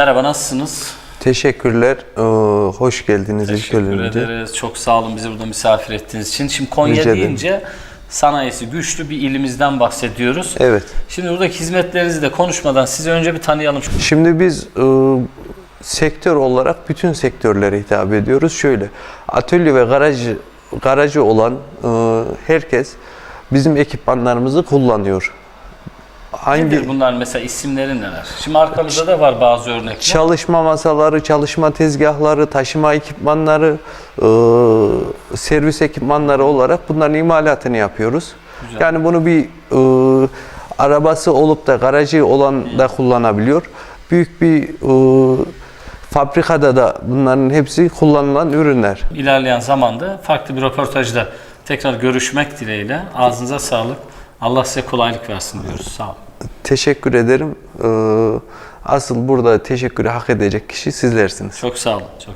Merhaba nasılsınız? Teşekkürler. Ee, hoş geldiniz ilk Teşekkür önce. ederiz. Çok sağ olun bizi burada misafir ettiğiniz için. Şimdi Konya Rica ederim. deyince sanayisi güçlü bir ilimizden bahsediyoruz. Evet. Şimdi buradaki hizmetlerinizi de konuşmadan sizi önce bir tanıyalım. Şimdi biz e, sektör olarak bütün sektörlere hitap ediyoruz. Şöyle atölye ve garajı garajı olan e, herkes bizim ekipmanlarımızı kullanıyor. Hangi Nedir bunlar mesela isimleri neler? Şimdi arkamızda da var bazı örnekler. çalışma masaları, çalışma tezgahları, taşıma ekipmanları, e, servis ekipmanları olarak bunların imalatını yapıyoruz. Güzel. Yani bunu bir e, arabası olup da garajı olan da kullanabiliyor. Büyük bir e, fabrikada da bunların hepsi kullanılan ürünler. İlerleyen zamanda farklı bir röportajda tekrar görüşmek dileğiyle. Ağzınıza sağlık. Allah size kolaylık versin diyoruz. Sağ olun. Teşekkür ederim. E, asıl burada teşekkürü hak edecek kişi sizlersiniz. Çok sağ olun. Çok